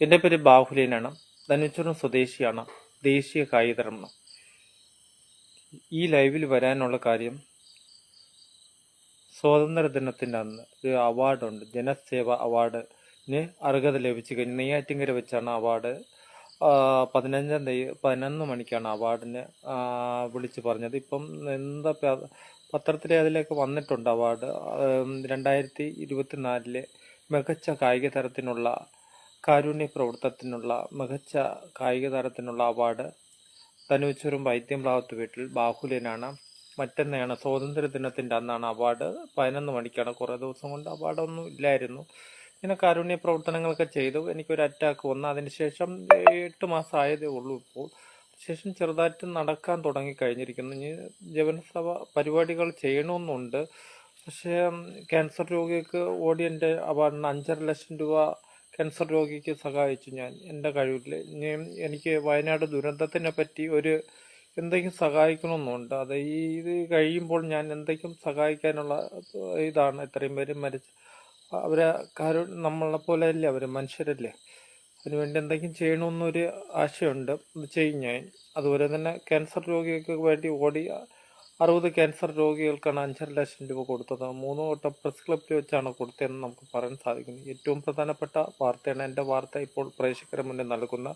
എന്റെ പേര് ബാഹുലേനാണ്. ധനുച്ചുറം സ്വദേശിയാണ്. ദേശീയ കായികതരമാണ് ഈ ലൈവിൽ വരാനുള്ള കാര്യം സ്വാതന്ത്ര്യ ദിനത്തിന്റെ അന്ന് ഒരു അവാർഡുണ്ട് ജനസേവ അവാർഡിന് അർഹത ലഭിച്ചു. കഴിഞ്ഞു നെയ്യാറ്റിങ്കര വെച്ചാണ് അവാർഡ് പതിനഞ്ചാം തീയതി പതിനൊന്ന് മണിക്കാണ് അവാർഡിന് വിളിച്ചു പറഞ്ഞത്. ഇപ്പം എന്താ പത്രത്തിൽ അതിലേക്ക് വന്നിട്ടുണ്ട് അവാർഡ് രണ്ടായിരത്തി ഇരുപത്തിനാലിലെ മികച്ച കായിക തരത്തിനുള്ള കാരുണ്യ പ്രവർത്തനത്തിനുള്ള മികച്ച കായിക താരത്തിനുള്ള അവാർഡ് തനുവച്ചൂരും വൈദ്യംപ്ലാവത്ത് വീട്ടിൽ ബാഹുലിനാണ് മറ്റന്നെയാണ് സ്വാതന്ത്ര്യ ദിനത്തിന്റെ അന്നാണ് അവാർഡ് പതിനൊന്ന് മണിക്കാണ് കുറേ ദിവസം കൊണ്ട് അവാർഡൊന്നും ഇല്ലായിരുന്നു. ഇങ്ങനെ കാരുണ്യ പ്രവർത്തനങ്ങളൊക്കെ ചെയ്തു. എനിക്കൊരു അറ്റാക്ക് വന്നു. അതിനുശേഷം എട്ട് മാസം ആയതേ ഉള്ളൂ ഇപ്പോൾ. ശേഷം ചെറുതായിട്ട് നടക്കാൻ തുടങ്ങി കഴിഞ്ഞിരിക്കുന്നു. ഇനി ജവനസഭ പരിപാടികൾ ചെയ്യണമെന്നുണ്ട്. പക്ഷേ ക്യാൻസർ രോഗിക്ക് ഓടിയന്റെ അവാർഡിന് അഞ്ചര ലക്ഷം രൂപ ക്യാൻസർ രോഗിക്ക് സഹായിച്ചു ഞാൻ എന്റെ കഴിവിൽ. എനിക്ക് വയനാട് ദുരന്തത്തിനെ പറ്റി ഒരു എന്തെങ്കിലും സഹായിക്കണമെന്നുണ്ട്. അത് ഈ ഇത് കഴിയുമ്പോൾ ഞാൻ എന്തെങ്കിലും സഹായിക്കാനുള്ള ഇതാണ്. ഇത്രയും പേര് മരിച്ച അവരെ കാരു നമ്മളെ പോലെ അല്ലേ അവർ മനുഷ്യരല്ലേ അതിനുവേണ്ടി എന്തെങ്കിലും ചെയ്യണമെന്നൊരു ആശയമുണ്ട് അത് ചെയ്യും ഞാൻ. അതുപോലെ തന്നെ ക്യാൻസർ രോഗികൾക്ക് വേണ്ടി ഓടി അറുപത് ക്യാൻസർ രോഗികൾക്കാണ് അഞ്ചര ലക്ഷം രൂപ കൊടുത്തത്. മൂന്ന് വട്ടം പ്രസ് ക്ലബ്ബിൽ വെച്ചാണ് കൊടുത്തതെന്ന് നമുക്ക് പറയാൻ സാധിക്കുന്നു. ഏറ്റവും പ്രധാനപ്പെട്ട വാർത്തയാണ് എന്റെ വാർത്ത ഇപ്പോൾ പ്രേക്ഷകരെ മുന്നിൽ നൽകുന്ന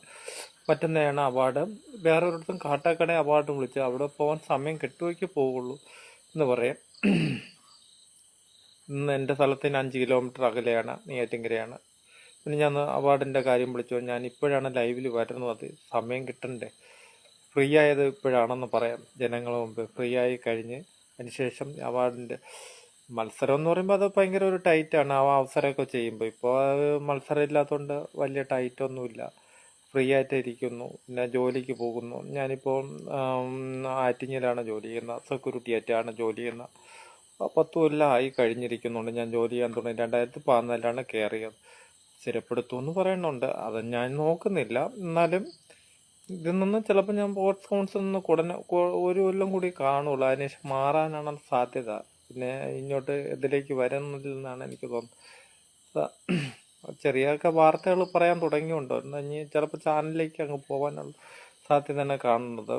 മറ്റൊന്നെയാണ് അവാർഡ്. വേറെ ഒരിടത്തും കാട്ടാക്കട അവാർഡ് വിളിച്ച് അവിടെ പോകാൻ സമയം കെട്ടുവയ്ക്ക് പോവുള്ളൂ എന്ന് പറയാം. ഇന്ന് എന്റെ സ്ഥലത്തിന് അഞ്ച് കിലോമീറ്റർ അകലെയാണ് നെയ്യാറ്റിങ്കരയാണ് പിന്നെ ഞാൻ അവാർഡിന്റെ കാര്യം വിളിച്ചു. ഞാൻ ഇപ്പോഴാണ് ലൈവിൽ വരുന്നത്. സമയം കിട്ടണ്ടേ? ഫ്രീ ആയത് ഇപ്പോഴാണെന്ന് പറയാം. ജനങ്ങൾ മുമ്പ് ഫ്രീ ആയി കഴിഞ്ഞ് അതിനുശേഷം അവാർഡിന്റെ മത്സരം എന്ന് പറയുമ്പോൾ അത് ഭയങ്കര ഒരു ടൈറ്റാണ് ആ അവസരമൊക്കെ ചെയ്യുമ്പോൾ. ഇപ്പോൾ മത്സരം ഇല്ലാത്തതുകൊണ്ട് വലിയ ടൈറ്റൊന്നുമില്ല ഫ്രീ ആയിട്ട് ഇരിക്കുന്നു പിന്നെ ജോലിക്ക് പോകുന്നു. ഞാനിപ്പോൾ ആറ്റിങ്ങിലാണ് ജോലി ചെയ്യുന്നത് സെക്യൂരിറ്റി ആയിട്ടാണ് ജോലി ചെയ്യുന്നത് പത്ത് ആയി കഴിഞ്ഞിരിക്കുന്നുണ്ട്. ഞാൻ ജോലി ചെയ്യാൻ തുടങ്ങി. രണ്ടായിരത്തി പതിനാലിലാണ് കയറിയത് സ്ഥിരപ്പെടുത്തുമെന്ന് പറയുന്നുണ്ട്. അത് ഞാൻ നോക്കുന്നില്ല. എന്നാലും ഇതിൽ നിന്ന് ചിലപ്പോൾ ഞാൻ സ്പോർട്സ് കൗൺസിൽ നിന്ന് ഉടനെ ഒരു കൊല്ലം കൂടി കാണുള്ളൂ. അതിനുശേഷം മാറാനാണ് സാധ്യത. പിന്നെ ഇങ്ങോട്ട് ഇതിലേക്ക് വരുന്നില്ലെന്നാണ് എനിക്ക് തോന്നുന്നത്. ചെറിയൊക്കെ വാർത്തകൾ പറയാൻ തുടങ്ങിയുണ്ടോ ഇനി ചിലപ്പോൾ ചാനലിലേക്ക് അങ്ങ് പോകാനുള്ള സാധ്യതയാണ് കാണുന്നത്.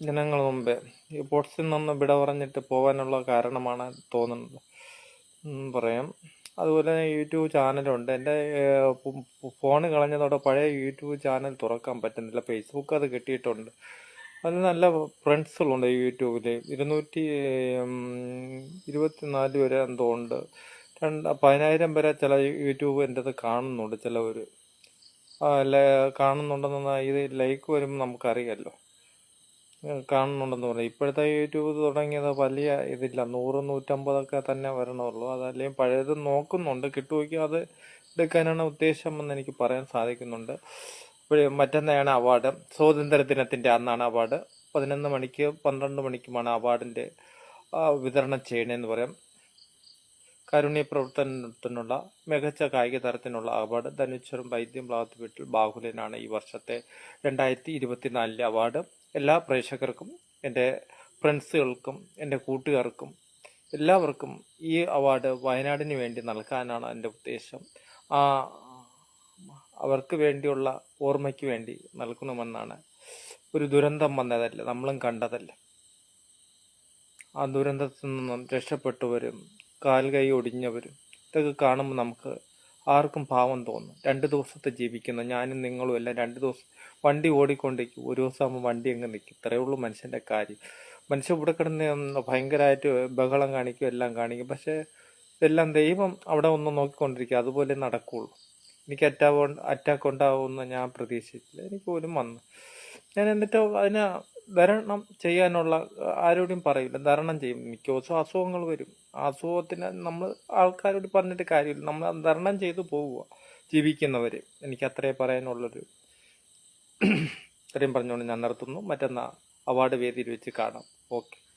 ജനങ്ങൾ മുമ്പേ ഈ സ്പോർട്സിൽ നിന്ന് വിട പറഞ്ഞിട്ട് പോകാനുള്ള കാരണമാണ് തോന്നുന്നത്. പറയാം. അതുപോലെ യൂട്യൂബ് ചാനലുണ്ട്. എന്റെ ഫോൺ കളഞ്ഞതോടെ പഴയ യൂട്യൂബ് ചാനൽ തുറക്കാൻ പറ്റുന്നില്ല. ഫേസ്ബുക്ക് അത് കിട്ടിയിട്ടുണ്ട്. അതിൽ നല്ല ഫ്രണ്ട്സുകളുണ്ട് യൂട്യൂബിൽ. ഇരുന്നൂറ്റി ഇരുപത്തിനാല് വരെ എന്തോ ഉണ്ട്. രണ്ട് പതിനായിരം വരെ ചില യൂട്യൂബ് എന്റെ അത് കാണുന്നുണ്ട് ചിലവർ കാണുന്നുണ്ടെന്ന് ഇത് ലൈക്ക് വരുമ്പോൾ നമുക്കറിയാമല്ലോ കാണുന്നുണ്ടെന്ന് പറയും ഇപ്പോഴത്തെ യൂട്യൂബ് തുടങ്ങിയത് വലിയ ഇതില്ല. നൂറ് നൂറ്റമ്പതൊക്കെ തന്നെ വരണുള്ളൂ. അതല്ലെങ്കിൽ പഴയത് നോക്കുന്നുണ്ട്. കിട്ടുമെങ്കിൽ അത് എടുക്കാനാണ് ഉദ്ദേശം എന്ന് എനിക്ക് പറയാൻ സാധിക്കുന്നുണ്ട്. ഇപ്പോഴും മറ്റന്നാണ് അവാർഡ്. സ്വാതന്ത്ര്യ ദിനത്തിന്റെ അന്നാണ് അവാർഡ്. പതിനൊന്ന് മണിക്ക് പന്ത്രണ്ട് മണിക്കുമാണ് അവാർഡിന്റെ വിതരണം ചെയ്യണമെന്ന് പറയാം. കാരുണ്യ പ്രവർത്തനത്തിനുള്ള മികച്ച കായിക തരത്തിനുള്ള അവാർഡ്. ധനുച്ചറും വൈദ്യം ബ്ലാത്ത് വീട്ടിൽ ബാഹുലനാണ് ഈ വർഷത്തെ രണ്ടായിരത്തി ഇരുപത്തിനാലിലെ അവാർഡ്. എല്ലാ പ്രേക്ഷകർക്കും എന്റെ ഫ്രണ്ട്സുകൾക്കും എന്റെ കൂട്ടുകാർക്കും എല്ലാവർക്കും ഈ അവാർഡ് വയനാടിന് വേണ്ടി നൽകാനാണ് എന്റെ ഉദ്ദേശം. ആ അവർക്ക് വേണ്ടിയുള്ള ഓർമ്മയ്ക്ക് വേണ്ടി നൽകണമെന്നാണ്. ഒരു ദുരന്തം വന്നതല്ല നമ്മളും കണ്ടതല്ല. ആ ദുരന്തത്തിൽ നിന്നും രക്ഷപ്പെട്ടവരും കാൽ കൈ ഒടിഞ്ഞവരും ഇതൊക്കെ കാണുമ്പോൾ നമുക്ക് ആർക്കും പാവം തോന്നും. രണ്ട് ദിവസത്തെ ജീവിക്കുന്ന ഞാനും നിങ്ങളും എല്ലാം രണ്ട് ദിവസം വണ്ടി ഓടിക്കൊണ്ടിരിക്കും. ഒരു ദിവസം ആകുമ്പോൾ വണ്ടി അങ്ങ് നിൽക്കും ഇത്രയേ ഉള്ളൂ മനുഷ്യന്റെ കാര്യം. മനുഷ്യൻ ഇവിടെ കിടന്ന് ഭയങ്കരമായിട്ട് ബഹളം കാണിക്കും എല്ലാം കാണിക്കും. പക്ഷേ എല്ലാം ദൈവം അവിടെ ഒന്ന് നോക്കിക്കൊണ്ടിരിക്കുക അതുപോലെ നടക്കുകയുള്ളൂ എനിക്ക് അറ്റാവോ അറ്റാക്ക് ഉണ്ടാവുമെന്ന് ഞാൻ പ്രതീക്ഷിച്ചില്ല എനിക്ക് പോലും വന്നു. ഞാൻ എന്നിട്ട് അതിന് ധരണം ചെയ്യാനുള്ള ആരോടും പറയില്ല. ധരണം ചെയ്യും. മിക്ക ദിവസവും അസുഖങ്ങൾ വരും. അസുഖത്തിന് നമ്മൾ ആൾക്കാരോട് പറഞ്ഞിട്ട് കാര്യമില്ല. നമ്മൾ ധരണം ചെയ്തു പോവുക. ജീവിക്കുന്നവർ എനിക്ക് അത്രേ പറയാനുള്ളൊരു ഇത്രയും പറഞ്ഞുകൊണ്ട് ഞാൻ നിർത്തുന്നു. മറ്റന്നാ അവാർഡ് വേദിയിൽ വെച്ച് കാണാം. ഓക്കെ.